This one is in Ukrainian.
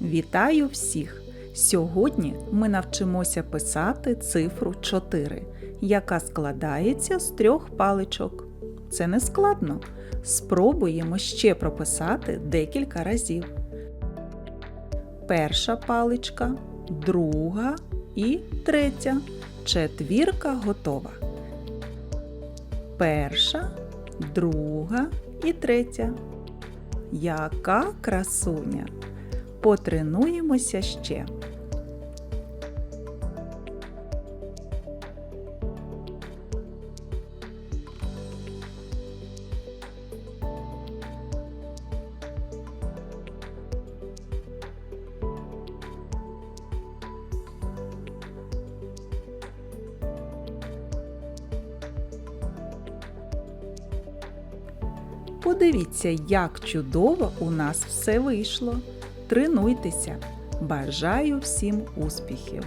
Вітаю всіх! Сьогодні ми навчимося писати цифру 4, яка складається з трьох паличок. Це не складно. Спробуємо ще прописати декілька разів. Перша паличка, друга і третя. Четвірка готова. Перша, друга і третя. Яка красуня! Потренуємося ще. Подивіться, як чудово у нас все вийшло. Тренуйтеся! Бажаю всім успіхів!